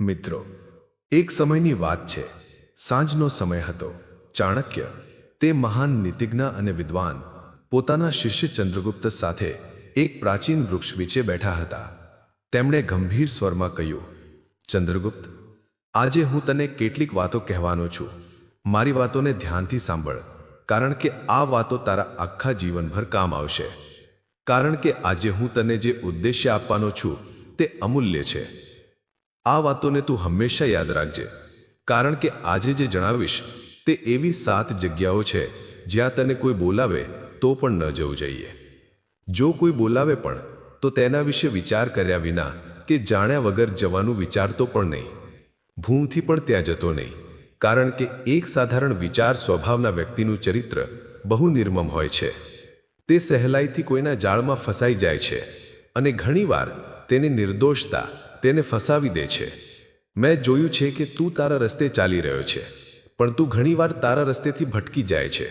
મિત્રો, એક સમયની વાત છે. સાંજનો સમય હતો. ચાણક્ય, તે મહાન નીતિજ્ઞ અને વિદ્વાન, પોતાના શિષ્ય ચંદ્રગુપ્ત સાથે એક પ્રાચીન વૃક્ષ નીચે બેઠા હતા. તેમણે ગંભીર સ્વરમાં કહ્યું, ચંદ્રગુપ્ત, આજે હું તને કેટલીક વાતો કહેવાનો છું. મારી વાતોને ધ્યાનથી સાંભળ, કારણ કે આ વાતો તારા આખા જીવનભર કામ આવશે. કારણ કે આજે હું તને જે ઉદ્દેશ્ય આપવાનો છું, તે અમૂલ્ય છે. આ વાતોને તું હંમેશા યાદ રાખજે. કારણ કે આજે જે જણાવીશ, તે એવી સાત જગ્યાઓ છે, જ્યાં તને કોઈ બોલાવે તો પણ ન જવું જોઈએ. જો કોઈ બોલાવે પણ, તો તેના વિશે વિચાર કર્યા વિના કે જાણ્યા વગર જવાનું વિચારતો પણ નહીં. ભૂમથી પણ ત્યાં જતો નહીં. કારણ કે એક સાધારણ વિચાર સ્વભાવના વ્યક્તિનું ચરિત્ર બહુ નિર્મમ હોય છે. તે સહેલાઈથી કોઈના જાળમાં ફસાઈ જાય છે અને ઘણીવાર તેને નિર્દોષતા તેને ફસાવી દે છે. મેં જોયું છે કે તું તારા રસ્તે ચાલી રહ્યો છે, પણ તું ઘણીવાર તારા રસ્તેથી ભટકી જાય છે.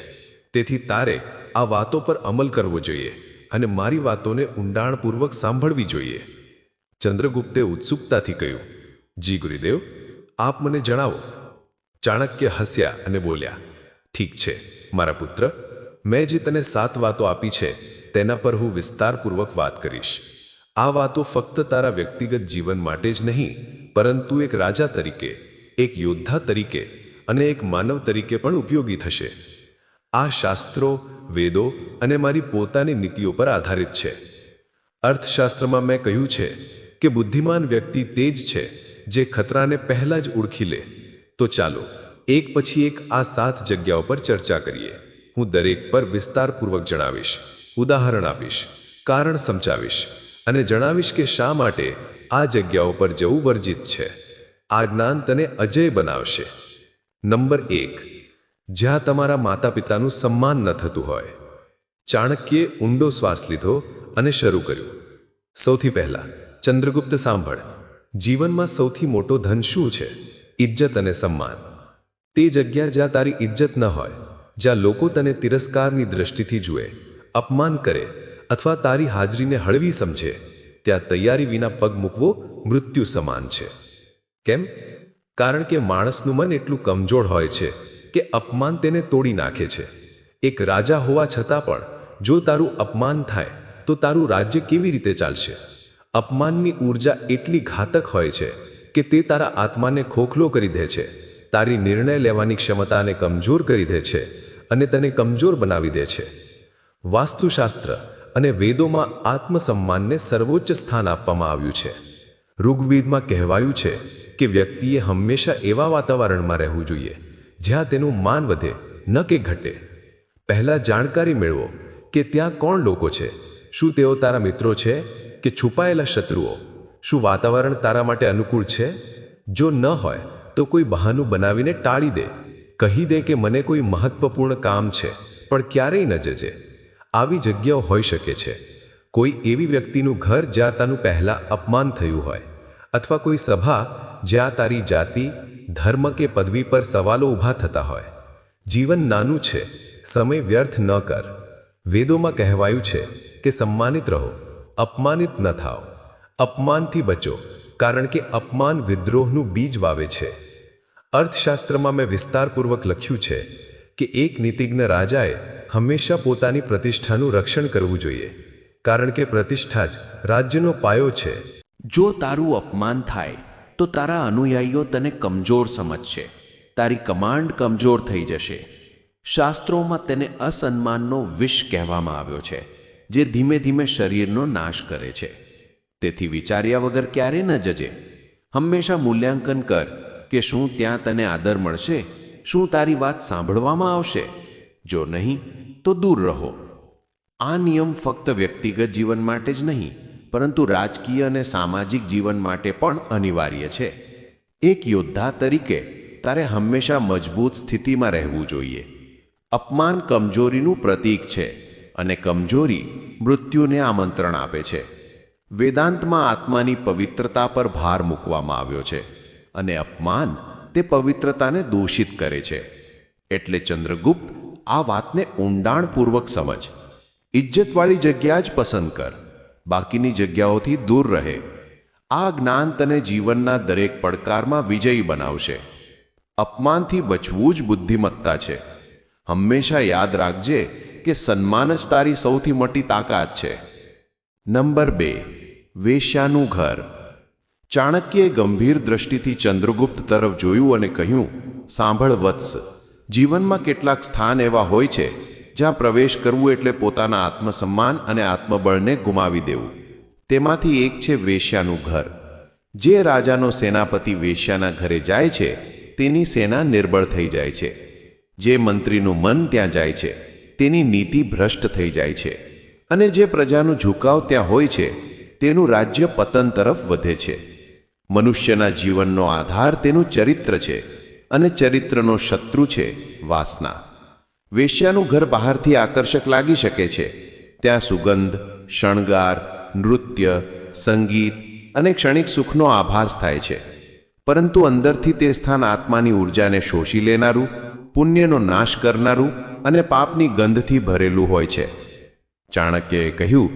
તેથી તારે આ વાતો પર અમલ કરવો જોઈએ અને મારી વાતોને ઊંડાણપૂર્વક સાંભળવી જોઈએ. ચંદ્રગુપ્તે ઉત્સુકતાથી કહ્યું, જી ગુરુદેવ, આપ મને જણાવો. ચાણક્ય હસ્યા અને બોલ્યા, ઠીક છે, મારા પુત્ર, મેં જે તને સાત વાતો આપી છે, તેના પર હું વિસ્તારપૂર્વક વાત કરીશ. આ વાતો ફક્ત તારા વ્યક્તિગત જીવન માટે જ નહીં, પરંતુ એક રાજા તરીકે, એક યોદ્ધા તરીકે અને એક માનવ તરીકે પણ ઉપયોગી થશે. આ શાસ્ત્રો, વેદો અને મારી પોતાની નીતિઓ પર આધારિત છે. અર્થશાસ્ત્રમાં મેં કહ્યું છે કે બુદ્ધિમાન વ્યક્તિ તે જ છે જે ખતરાને પહેલાં જ ઓળખી લે. તો ચાલો, એક પછી એક આ સાત જગ્યાઓ પર ચર્ચા કરીએ. હું દરેક પર વિસ્તારપૂર્વક જણાવીશ, ઉદાહરણ આપીશ, કારણ સમજાવીશ. અને જણાવીશ કે શા માટે આ જગ્યાઓ પર જવું વર્જિત છે. આ જ્ઞાન તને અજય બનાવશે. નંબર એક, જ્યાં તમારા માતા પિતાનું સન્માન ન થતું હોય. ચાણક્યે ઊંડો શ્વાસ લીધો અને શરૂ કર્યું. સૌથી પહેલા, ચંદ્રગુપ્ત સાંભળ. જીવનમાં સૌથી મોટો ધન શું છે? ઇજ્જત અને સન્માન. તે જગ્યા જ્યાં તારી ઇજ્જત ન હોય, જ્યાં લોકો તને તિરસ્કારની દ્રષ્ટિથી જુએ, અપમાન કરે અથવા તારી હાજરીને હળવી સમજે, ત્યાં તૈયારી વિના પગ મૂકવો મૃત્યુ સમાન છે. કેમ? કારણ કે માણસનું મન એટલું કમજોર હોય છે કે અપમાન તેને તોડી નાખે છે. એક રાજા હોવા છતાં પણ, જો તારું અપમાન થાય, તો તારું રાજ્ય કેવી રીતે ચાલશે? અપમાનની ઊર્જા એટલી ઘાતક હોય છે કે તે તારા આત્માને ખોખલો કરી દે છે, તારી નિર્ણય લેવાની ક્ષમતાને કમજોર કરી દે છે અને તને કમજોર બનાવી દે છે. વાસ્તુશાસ્ત્ર અને વેદોમાં આત્મસન્માનને સર્વોચ્ચ સ્થાન આપવામાં આવ્યું છે. ઋગ્વેદમાં કહેવાયું છે કે વ્યક્તિએ હંમેશા એવા વાતાવરણમાં રહેવું જોઈએ, જ્યાં તેનું માન વધે, ન કે ઘટે. પહેલાં જાણકારી મેળવો કે ત્યાં કોણ લોકો છે, શું તેઓ તારા મિત્રો છે કે છુપાયેલા શત્રુઓ? શું વાતાવરણ તારા માટે અનુકૂળ છે? જો ન હોય, તો કોઈ બહાનું બનાવીને ટાળી દે. કહી દે કે મને કોઈ મહત્વપૂર્ણ કામ છે, પણ ક્યારેય ન જજે. આવી જગ્યાઓ હોઈ શકે છે. કોઈ એવી વ્યક્તિનું ઘર જ્યાં તાનું પહેલાં અપમાન થયું હોય અથવા કોઈ સભા જ્યાં તારી જાતિ, ધર્મ કે પદવી પર સવાલો ઊભા થતા હોય. જીવન નાનું છે, સમય વ્યર્થ ન કર. વેદોમાં કહેવાયું છે કે સન્માનિત રહો, અપમાનિત ન થાઓ. અપમાનથી બચો, કારણ કે અપમાન વિદ્રોહનું બીજ વાવે છે. અર્થશાસ્ત્રમાં મેં વિસ્તારપૂર્વક લખ્યું છે કે એક નીતિજ્ઞ રાજાએ હંમેશા પોતાની પ્રતિષ્ઠાનું રક્ષણ કરવું જોઈએ. કારણ કે પ્રતિષ્ઠા જ રાજ્યનો પાયો છે. જો તારું અપમાન થાય, તો તારા અનુયાયીઓ તને કમજોર સમજશે. તારી કમાન્ડ કમજોર થઈ જશે. શાસ્ત્રોમાં તેને અસન્માનનો વિષ કહેવામાં આવ્યો છે, જે ધીમે ધીમે શરીરનો નાશ કરે છે. તેથી વિચાર્યા વગર ક્યારે ન જજે. હંમેશા મૂલ્યાંકન કર કે શું ત્યાં તને આદર મળશે? શું તારી વાત સાંભળવામાં આવશે? જો નહીં, તો દૂર રહો. આ નિયમ ફક્ત વ્યક્તિગત જીવન માટે જ નહીં, પરંતુ રાજકીય અને સામાજિક જીવન માટે પણ અનિવાર્ય છે. એક યોદ્ધા તરીકે, તારે હંમેશા મજબૂત સ્થિતિમાં રહેવું જોઈએ. અપમાન કમજોરીનું પ્રતીક છે અને કમજોરી મૃત્યુને આમંત્રણ આપે છે. વેદાંતમાં આત્માની પવિત્રતા પર ભાર મૂકવામાં આવ્યો છે અને અપમાન તે પવિત્રતાને દૂષિત કરે છે. એટલે ચંદ્રગુપ્ત આ વાતને ઊંડાણપૂર્વક સમજ. ઇજ્જતવાળી જગ્યા જ પસંદ કર. બાકીની જગ્યાઓથી દૂર રહે. આ જ્ઞાન તને જીવનના દરેક પડકારમાં વિજયી બનાવશે. અપમાનથી બચવું જ બુદ્ધિમત્તા છે. હંમેશા યાદ રાખજે કે સન્માન જ તારી સૌથી મોટી તાકાત છે. નંબર બે. વેશ્યાનું ઘર. ચાણક્યએ ગંભીર દ્રષ્ટિથી ચંદ્રગુપ્ત તરફ જોયું અને કહ્યું, સાંભળ વત્સ, જીવનમાં કેટલાક સ્થાન એવા હોય છે જ્યાં પ્રવેશ કરવું એટલે પોતાના આત્મસન્માન અને આત્મબળને ગુમાવી દેવું. તેમાંથી એક છે વેશ્યાનું ઘર. જે રાજાનો સેનાપતિ વેશ્યાના ઘરે જાય છે, તેની સેના નિર્બળ થઈ જાય છે. જે મંત્રીનું મન ત્યાં જાય છે, તેની નીતિ ભ્રષ્ટ થઈ જાય છે. અને જે પ્રજાનું ઝુકાવ ત્યાં હોય છે, તેનું રાજ્ય પતન તરફ વધે છે. મનુષ્યના જીવનનો આધાર તેનું ચરિત્ર છે અને ચરિત્રનો શત્રુ છે વાસના. વેશ્યાનું ઘર બહારથી આકર્ષક લાગી શકે છે. ત્યાં સુગંધ, શણગાર, નૃત્ય, સંગીત અને ક્ષણિક સુખનો આભાસ થાય છે. પરંતુ અંદરથી તે સ્થાન આત્માની ઉર્જાને શોષી લેનારું, પુણ્યનો નાશ કરનારું અને પાપની ગંધથી ભરેલું હોય છે. ચાણક્યએ કહ્યું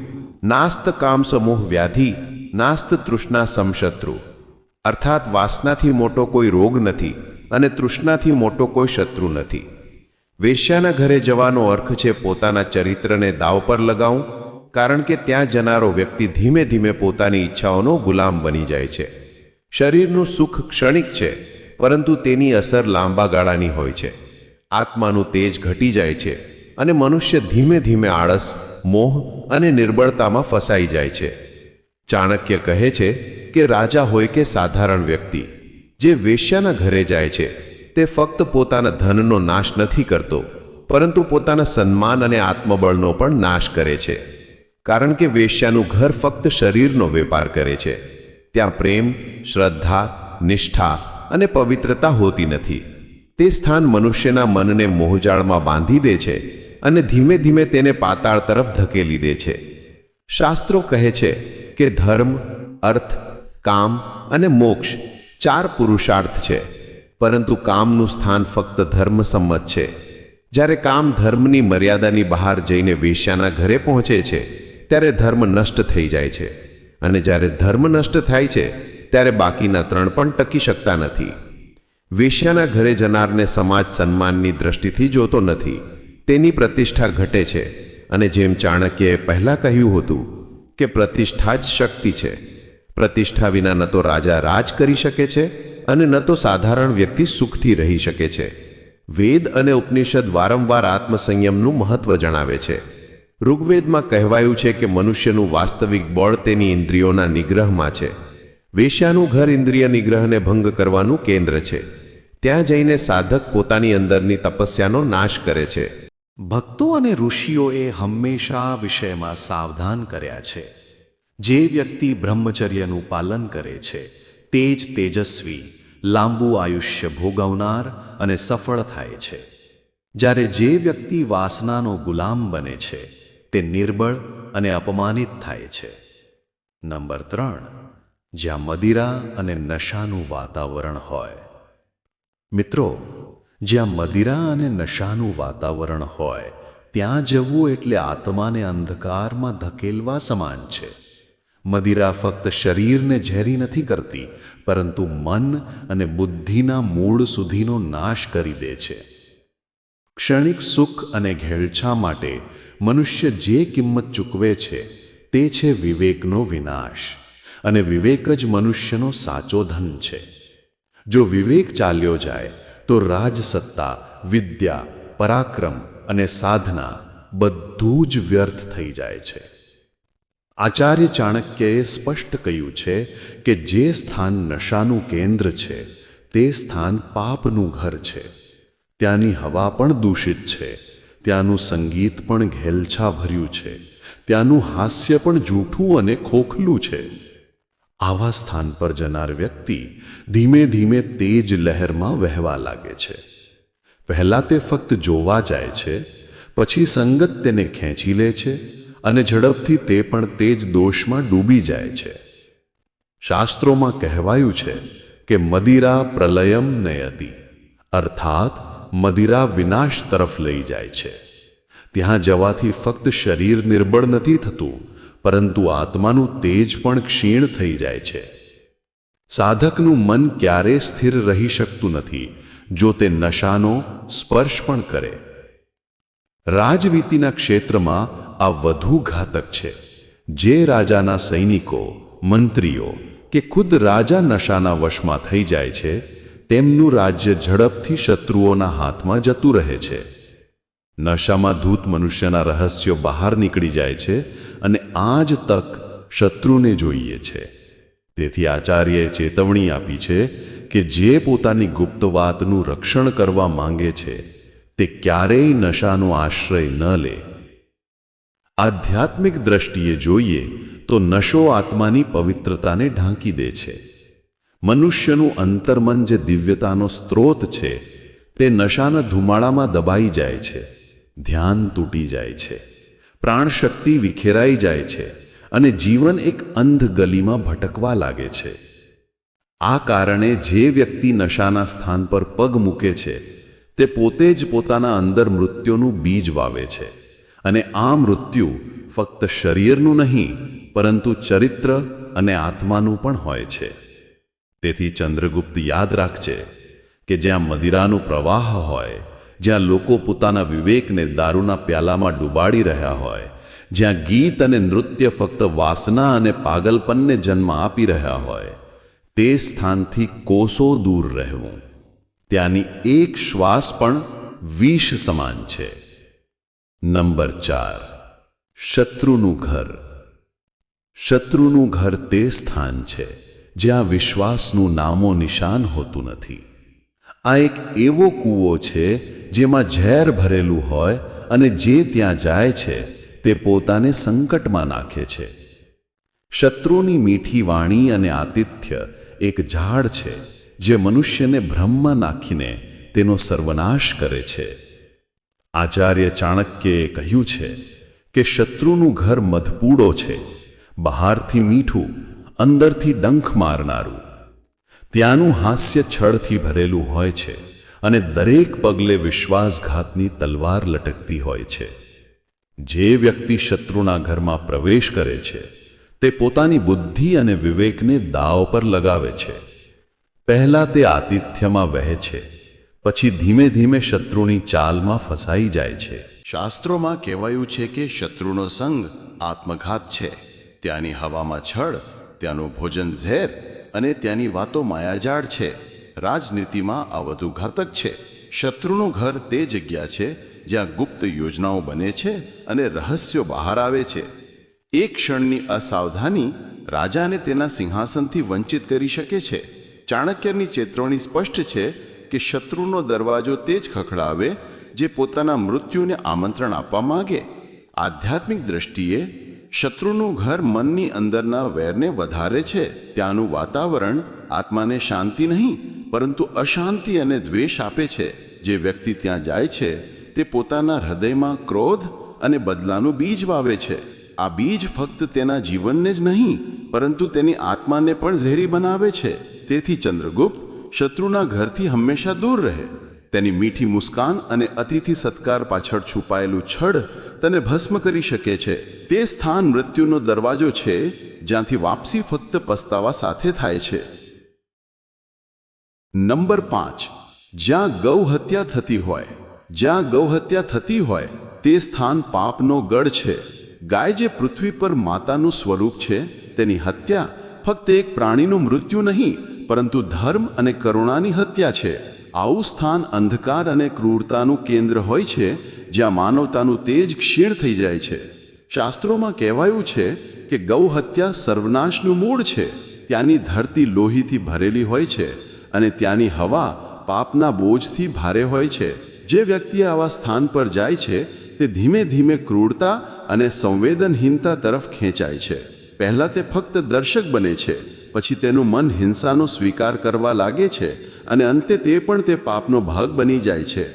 નાસ્ત કામ સમૂહ વ્યાધિ નાસ્ત તૃષ્ણા સમશત્રુ. અર્થાત વાસનાથી મોટો કોઈ રોગ નથી અને તૃષ્ણાથી મોટો કોઈ શત્રુ નથી. વેશ્યાના ઘરે જવાનો અર્થ છે પોતાના ચરિત્રને દાવ પર લગાવું, કારણ કે ત્યાં જનારો વ્યક્તિ ધીમે ધીમે પોતાની ઈચ્છાઓનો ગુલામ બની જાય છે. શરીરનું સુખ ક્ષણિક છે, પરંતુ તેની અસર લાંબા ગાળાની હોય છે. આત્માનું તેજ ઘટી જાય છે અને મનુષ્ય ધીમે ધીમે આળસ, મોહ અને નિર્બળતામાં ફસાઈ જાય છે. ચાણક્ય કહે છે કે રાજા હોય કે સાધારણ વ્યક્તિ, જે વેશ્યાના ઘરે જાય છે, તે ફક્ત પોતાના ધનનો નાશ નથી કરતો, પરંતુ પોતાના સન્માન અને આત્મબળનો પણ નાશ કરે છે. કારણ કે વેશ્યાનું ઘર ફક્ત શરીરનો વેપાર કરે છે. ત્યાં પ્રેમ, શ્રદ્ધા, નિષ્ઠા અને પવિત્રતા હોતી નથી. તે સ્થાન મનુષ્યના મનને મોહજાળમાં બાંધી દે છે અને ધીમે ધીમે તેને પાતાળ તરફ ધકેલી દે છે. શાસ્ત્રો કહે છે કે ધર્મ, અર્થ, કામ અને મોક્ષ ચાર પુરુષાર્થ છે. પરંતુ કામનું સ્થાન ફક્ત ધર્મ સંમત છે. જ્યારે કામ ધર્મની મર્યાદાની બહાર જઈને વેશ્યાના ઘરે પહોંચે છે, ત્યારે ધર્મ નષ્ટ થઈ જાય છે. અને જ્યારે ધર્મ નષ્ટ થાય છે, ત્યારે બાકીના ત્રણ પણ ટકી શકતા નથી. વેશ્યાના ઘરે જનારને સમાજ સન્માનની દ્રષ્ટિથી જોતો નથી. તેની પ્રતિષ્ઠા ઘટે છે. અને જેમ ચાણક્યએ પહેલાં કહ્યું હતું કે પ્રતિષ્ઠા જ શક્તિ છે. પ્રતિષ્ઠા વિના ન તો રાજા રાજ કરી શકે છે અને ન તો સાધારણ વ્યક્તિ સુખથી રહી શકે છે. વેદ અને ઉપનિષદ વારંવાર આત્મસંયમનું મહત્વ જણાવે છે. ઋગ્વેદમાં કહેવાયું છે કે મનુષ્યનું વાસ્તવિક બળ તેની ઇન્દ્રિયોના નિગ્રહમાં છે. વેશ્યાનું ઘર ઇન્દ્રિય નિગ્રહને ભંગ કરવાનું કેન્દ્ર છે. ત્યાં જઈને સાધક પોતાની અંદરની તપસ્યાનો નાશ કરે છે. ભક્તો અને ઋષિઓએ હંમેશા વિષયમાં સાવધાન કર્યા છે. જે વ્યક્તિ બ્રહ્મચર્યનું પાલન કરે છે, તે જ તેજસ્વી, લાંબુ આયુષ્ય ભોગવનાર અને સફળ થાય છે. જ્યારે જે વ્યક્તિ વાસનાનો ગુલામ બને છે, તે નિર્બળ અને અપમાનિત થાય છે. નંબર ત્રણ. જ્યાં મદિરા અને નશાનું વાતાવરણ હોય. મિત્રો જ્યાં મદિરા અને નશાનું વાતાવરણ હોય, ત્યાં જવું એટલે આત્માને અંધકારમાં ધકેલવા સમાન છે. મદિરા ફક્ત શરીરને ઝેરી નથી કરતી, પરંતુ મન અને બુદ્ધિના મૂળ સુધીનો નાશ કરી દે છે. ક્ષણિક સુખ અને ઘેલછા માટે મનુષ્ય જે કિંમત ચૂકવે છે, તે છે વિવેકનો વિનાશ. અને વિવેક જ મનુષ્યનો સાચો ધન છે. જો વિવેક ચાલ્યો જાય તો રાજસત્તા, વિદ્યા, પરાક્રમ અને સાધના બધું જ વ્યર્થ થઈ જાય છે. આચાર્ય ચાણક્યએ સ્પષ્ટ કહ્યું છે કે જે સ્થાન નશાનું કેન્દ્ર છે, તે સ્થાન પાપનું ઘર છે. ત્યાંની હવા પણ દૂષિત છે, ત્યાંનું સંગીત પણ ઘેલછા ભર્યું છે, ત્યાંનું હાસ્ય પણ જૂઠું અને ખોખલું છે. આવા સ્થાન પર જનાર વ્યક્તિ ધીમે ધીમે તેજ લહેરમાં વહેવા લાગે છે. પહેલાં તે ફક્ત જોવા જાય છે, પછી સંગત તેને ખેંચી લે છે અને ઝડપથી તે પણ તેજ દોષમાં ડૂબી જાય છે. શાસ્ત્રોમાં કહેવાયું છે કે મદિરા પ્રલયમ નયતી, અર્થાત મદિરા વિનાશ તરફ લઈ જાય છે. ત્યાં જવાથી ફક્ત શરીર નિર્બળ નથી થતું, પરંતુ આત્માનું તેજ પણ ક્ષીણ થઈ જાય છે. સાધકનું મન ક્યારે સ્થિર રહી શકતું નથી, જો તે નશાનો સ્પર્શ પણ કરે. રાજવીતિના ક્ષેત્રમાં આ વધુ ઘાતક છે. જે રાજાના સૈનિકો, મંત્રીઓ કે ખુદ રાજા નશાના વશમાં થઈ જાય છે, તેમનું રાજ્ય ઝડપથી શત્રુઓના હાથમાં જતું રહે છે. નશામાં ધૂત મનુષ્યના રહસ્યો બહાર નીકળી જાય છે અને આ જ તક શત્રુને જોઈએ છે. તેથી આચાર્યએ ચેતવણી આપી છે કે જે પોતાની ગુપ્ત વાતનું રક્ષણ કરવા માંગે છે, તે ક્યારેય નશાનો આશ્રય ન લે. આધ્યાત્મિક દ્રષ્ટિએ જોઈએ તો નશો આત્માની પવિત્રતાને ઢાંકી દે છે. મનુષ્યનું અંતર્મન જે દિવ્યતાનો સ્ત્રોત છે, તે નશાના ધુમાડામાં દબાઈ જાય છે, ધ્યાન તૂટી જાય છે, પ્રાણશક્તિ વિખેરાઈ જાય છે અને જીવન એક અંધ ગલીમાં ભટકવા લાગે છે. આ કારણે જે વ્યક્તિ નશાના સ્થાન પર પગ મૂકે છે, તે પોતે જ પોતાના અંદર મૃત્યુનું બીજ વાવે છે. અને આ મૃત્યુ ફક્ત શરીરનું નહીં, પરંતુ ચરિત્ર અને આત્માનું પણ હોય છે. તેથી ચંદ્રગુપ્ત યાદ રાખજે કે જ્યાં મદિરાનું પ્રવાહ હોય, જ્યાં લોકો પોતાના વિવેકને દારૂના પ્યાલામાં ડૂબાડી રહ્યા હોય જ્યાં ગીત અને નૃત્ય ફક્ત વાસના અને પાગલપનને જન્મ આપી રહ્યા હોય, તે સ્થાનથી કોસો દૂર રહેવું. ત્યાંની એક શ્વાસ પણ વિષ સમાન છે. નંબર ચાર. શત્રુનું ઘર. શત્રુનું ઘર તે સ્થાન છે, જ્યાં વિશ્વાસનું નામો નિશાન હોતું નથી. આ એક એવો કૂવો છે, જેમાં ઝેર ભરેલું હોય અને જે ત્યાં જાય છે તે પોતાને સંકટમાં નાખે છે. શત્રુની મીઠી વાણી અને આતિથ્ય એક ઝાડ છે, જે મનુષ્યને ભ્રમમાં નાખીને તેનો સર્વનાશ કરે છે. આચાર્ય ચાણક્યએ કહ્યું છે કે શત્રુનું ઘર મધપૂડો છે, બહારથી મીઠું, અંદરથી ડંખ મારનારું. ત્યાંનું હાસ્ય છળથી ભરેલું હોય છે અને દરેક પગલે વિશ્વાસઘાતની તલવાર લટકતી હોય છે. જે વ્યક્તિ શત્રુના ઘરમાં પ્રવેશ કરે છે, તે પોતાની બુદ્ધિ અને વિવેકને દાવ પર લગાવે છે. પહેલા તે આતિથ્યમાં વહે છે, પછી ધીમે ધીમે શત્રુની ચાલમાં ફસાઈ જાય છે. શાસ્ત્રોમાં કહેવાયું છે કે શત્રુનો સંગ આત્મઘાત છે. ત્યાંની હવામાં છળ, ત્યાંનું ભોજન ઝેર અને ત્યાંની વાતો માયાજાળ છે. રાજનીતિમાં આ વધુ ઘાતક છે. શત્રુનું ઘર તે જગ્યા છે જ્યાં ગુપ્ત યોજનાઓ બને છે અને રહસ્યો બહાર આવે છે. એક ક્ષણની અસાવધાની રાજાને તેના સિંહાસનથી વંચિત કરી શકે છે. ચાણક્યની ચેતવણી સ્પષ્ટ છે કે શત્રુનો દરવાજો તે જ ખખડાવે જે પોતાના મૃત્યુને આમંત્રણ આપવા માગે. આધ્યાત્મિક દ્રષ્ટિએ શત્રુનું ઘર મનની અંદરના વેરને વધારે છે. ત્યાંનું વાતાવરણ આત્માને શાંતિ નહીં, પરંતુ અશાંતિ અને દ્વેષ આપે છે. જે વ્યક્તિ ત્યાં જાય છે તે પોતાના હૃદયમાં ક્રોધ અને બદલાનું બીજ વાવે છે. આ બીજ ફક્ત તેના જીવનને જ નહીં, પરંતુ તેની આત્માને પણ ઝેરી બનાવે છે. તેથી ચંદ્રગુપ્ત શત્રુના ઘરથી હંમેશા દૂર રહે. તેની મીઠી મુસ્કાન અને અતિથિ સત્કાર પાછળ છુપાયેલું છડ તને ભસ્મ કરી શકે છે. તે સ્થાન મૃત્યુનો દરવાજો છે, જ્યાંથી વાપસી ફક્ત પસ્તાવા સાથે થાય છે. નંબર પાંચ. જ્યાં ગૌ હત્યા થતી હોય. જ્યાં ગૌહત્યા થતી હોય, તે સ્થાન પાપનો ગઢ છે. ગાય જે પૃથ્વી પર માતાનું સ્વરૂપ છે, તેની હત્યા ફક્ત એક પ્રાણીનું મૃત્યુ નહીં, પરંતુ ધર્મ અને કરુણાની હત્યા છે. આવું સ્થાન અંધકાર અને ક્રૂરતાનું કેન્દ્ર હોય છે, જ્યાં માનવતાનું તેજ ક્ષીણ થઈ જાય છે. શાસ્ત્રોમાં કહેવાયું છે કે ગૌ હત્યા સર્વનાશનું મૂળ છે. ત્યાંની ધરતી લોહીથી ભરેલી હોય છે અને ત્યાંની હવા પાપના બોજથી ભારે હોય છે. જે વ્યક્તિ આવા સ્થાન પર જાય છે, તે ધીમે ધીમે ક્રૂરતા અને સંવેદનહીનતા તરફ ખેંચાય છે. પહેલાં તે ફક્ત દર્શક બને છે, પછી તેનું મન હિંસાનો સ્વીકાર કરવા લાગે છે અને અંતે તે પણ તે પાપનો ભાગ બની જાય છે.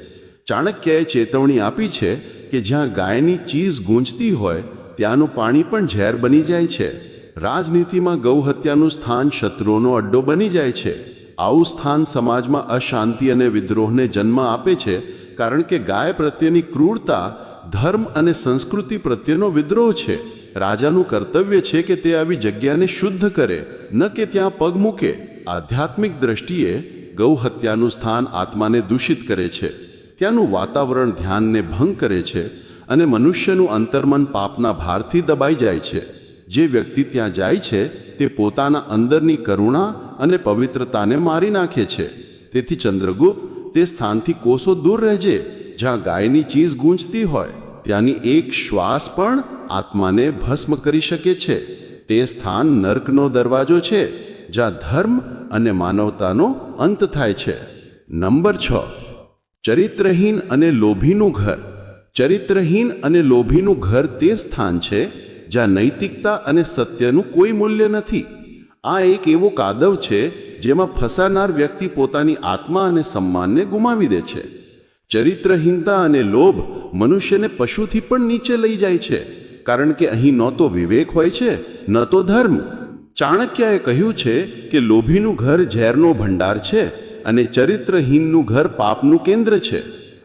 ચાણક્યએ ચેતવણી આપી છે કે જ્યાં ગાયની ચીઝ ગૂંજતી હોય, ત્યાંનું પાણી પણ ઝેર બની જાય છે. રાજનીતિમાં ગૌ હત્યાનું સ્થાન શત્રુઓનો અડ્ડો બની જાય છે. આવું સ્થાન સમાજમાં અશાંતિ અને વિદ્રોહને જન્મ આપે છે કારણ કે ગાય પ્રત્યેની ક્રૂરતા, ધર્મ અને સંસ્કૃતિ પ્રત્યેનો વિદ્રોહ છે. રાજાનું કર્તવ્ય છે કે તે આવી જગ્યાને શુદ્ધ કરે, ન કે ત્યાં પગ મૂકે. આધ્યાત્મિક દ્રષ્ટિએ ગૌ હત્યાનું સ્થાન આત્માને દૂષિત કરે છે. ત્યાંનું વાતાવરણ ધ્યાનને ભંગ કરે છે અને મનુષ્યનું અંતર્મન પાપના ભારથી દબાઈ જાય છે. જે વ્યક્તિ ત્યાં જાય છે, તે પોતાના અંદરની કરુણા અને પવિત્રતાને મારી નાખે છે. તેથી ચંદ્રગુપ્ત તે સ્થાનથી કોસો દૂર રહેજે, જ્યાં ગાયની ચીજ ગૂંજતી હોય. ત્યાંની એક શ્વાસ પણ આત્માને ભસ્મ કરી શકે છે. તે સ્થાન નર્કનો દરવાજો છે, જ્યાં ધર્મ અને માનવતાનો અંત થાય છે. નંબર છ. ચરિત્રહીન અને લોભીનું ઘર. ચરિત્રહીન અને લોભીનું ઘર તે સ્થાન છે, જ્યાં નૈતિકતા અને સત્યનું કોઈ મૂલ્ય નથી. આ એક એવો કાદવ છે જેમાં ફસાનાર વ્યક્તિ પોતાની આત્મા અને સન્માનને ગુમાવી દે છે. ચરિત્રહીનતા અને લોભ મનુષ્યને પશુથી પણ નીચે લઈ જાય છે. કારણ કે અહીં ન તો વિવેક હોય છે, ન તો ધર્મ. ચાણક્યએ કહ્યું છે કે લોભીનું ઘર ઝેરનો ભંડાર છે અને ચરિત્રહીનનું ઘર પાપનું કેન્દ્ર છે.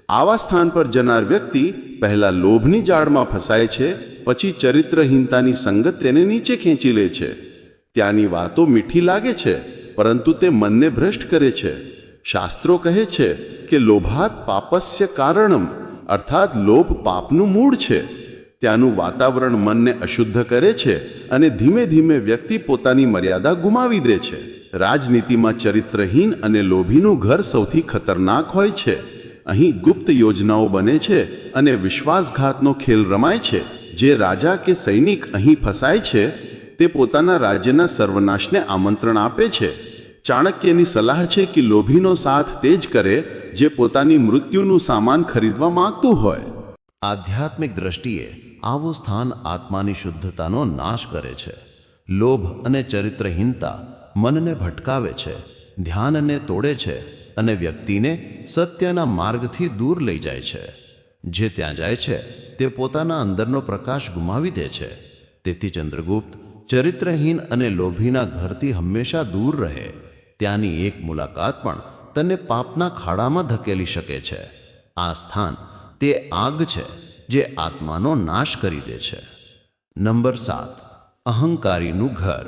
આવા સ્થાન પર જનાર વ્યક્તિ પહેલાં લોભની જાળમાં ફસાય છે, પછી ચરિત્રહીનતાની સંગત તેને નીચે ખેંચી લે છે. ત્યાંની વાતો મીઠી લાગે છે. પરંતુ તે મનને ભ્રષ્ટ કરે છે. શાસ્ત્રો કહે છે કે લોભાત પાપસ્ય કારણમ, અર્થાત લોભ પાપનું મૂળ છે. ત્યાંનું વાતાવરણ મનને અશુદ્ધ કરે છે અને ધીમે ધીમે વ્યક્તિ પોતાની મર્યાદા ગુમાવી દે છે. રાજનીતિમાં ચરિત્રહીન અને લોભીનું ઘર સૌથી ખતરનાક હોય છે. અહીં ગુપ્ત યોજનાઓ બને છે અને વિશ્વાસઘાતનો ખેલ રમાય છે. જે રાજા કે સૈનિક અહીં ફસાય છે તે પોતાના રાજ્યના સર્વનાશને આમંત્રણ આપે છે. ચાણક્યની સલાહ છે કે લોભીનો સાથ તે જ કરે જે પોતાની મૃત્યુનું સામાન ખરીદવા માંગતું હોય. આધ્યાત્મિક દ્રષ્ટિએ આવું સ્થાન આત્માની શુદ્ધતાનો નાશ કરે છે. લોભ અને ચરિત્રહીનતા મનને ભટકાવે છે, ધ્યાનને તોડે છે અને વ્યક્તિને સત્યના માર્ગથી દૂર લઈ જાય છે. જે ત્યાં જાય છે, તે પોતાના અંદરનો પ્રકાશ ગુમાવી દે છે. તેથી ચંદ્રગુપ્ત ચરિત્રહીન અને લોભીના ઘરથી હંમેશા દૂર રહે. ત્યાંની એક મુલાકાત પણ તને પાપના ખાડામાં ધકેલી શકે છે. આ સ્થાન તે આગ છે જે આત્માનો નાશ કરી દે છે. નંબર સાત. અહંકારીનું ઘર.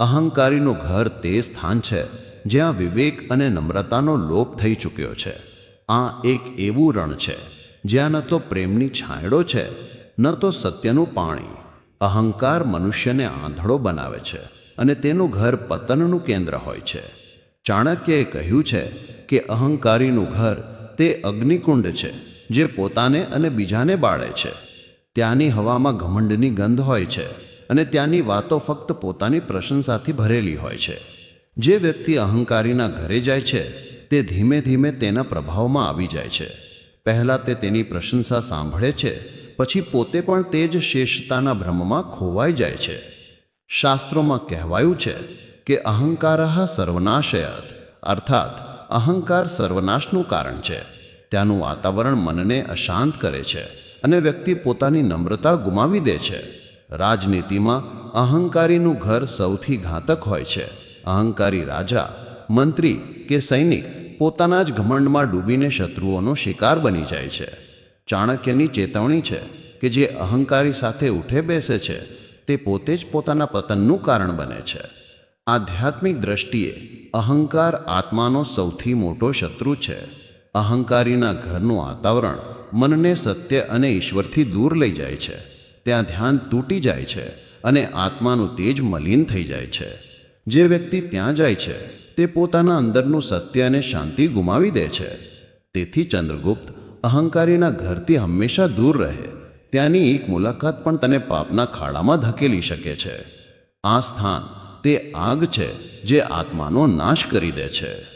અહંકારીનું ઘર તે સ્થાન છે જ્યાં વિવેક અને નમ્રતાનો લોપ થઈ ચૂક્યો છે. આ એક એવું રણ છે જ્યાં ન તો પ્રેમની છાંયડો છે, ન તો સત્યનું પાણી. અહંકાર મનુષ્યને આંધળો બનાવે છે અને તેનું ઘર પતનનું કેન્દ્ર હોય છે. ચાણક્યએ કહ્યું છે કે અહંકારીનું ઘર તે અગ્નિકુંડ છે, જે પોતાને અને બીજાને બાળે છે. ત્યાંની હવામાં ઘમંડની ગંધ હોય છે અને ત્યાંની વાતો ફક્ત પોતાની પ્રશંસાથી ભરેલી હોય છે. જે વ્યક્તિ અહંકારીના ઘરે જાય છે, તે ધીમે ધીમે તેના પ્રભાવમાં આવી જાય છે. પહેલાં તે તેની પ્રશંસા સાંભળે છે પછી પોતે પણ તે જ શેષતાના ભ્રમમાં ખોવાઈ જાય છે. શાસ્ત્રોમાં કહેવાયું છે કે અહંકાર સર્વનાશયત, અર્થાત અહંકાર સર્વનાશનું કારણ છે. ત્યાંનું વાતાવરણ મનને અશાંત કરે છે અને વ્યક્તિ પોતાની નમ્રતા ગુમાવી દે છે. રાજનીતિમાં અહંકારીનું ઘર સૌથી ઘાતક હોય છે. અહંકારી રાજા, મંત્રી કે સૈનિક પોતાના જ ઘમંડમાં ડૂબીને શત્રુઓનો શિકાર બની જાય છે. ચાણક્યની ચેતવણી છે કે જે અહંકારી સાથે ઉઠે બેસે છે, તે પોતે જ પોતાના પતનનું કારણ બને છે. આધ્યાત્મિક દ્રષ્ટિએ અહંકાર આત્માનો સૌથી મોટો શત્રુ છે. અહંકારીના ઘરનું વાતાવરણ મનને સત્ય અને ઈશ્વરથી દૂર લઈ જાય છે. ત્યાં ધ્યાન તૂટી જાય છે અને આત્માનું તેજ મલિન થઈ જાય છે. જે વ્યક્તિ ત્યાં જાય છે, તે પોતાના અંદરનું સત્ય અને શાંતિ ગુમાવી દે છે. તેથી ચંદ્રગુપ્ત અહંકારીના ઘરથી હંમેશા દૂર રહે. ત્યાંની એક મુલાકાત પણ તને પાપના ખાડામાં ધકેલી શકે છે. આ સ્થાન તે આગ છે જે આત્માનો નાશ કરી દે છે.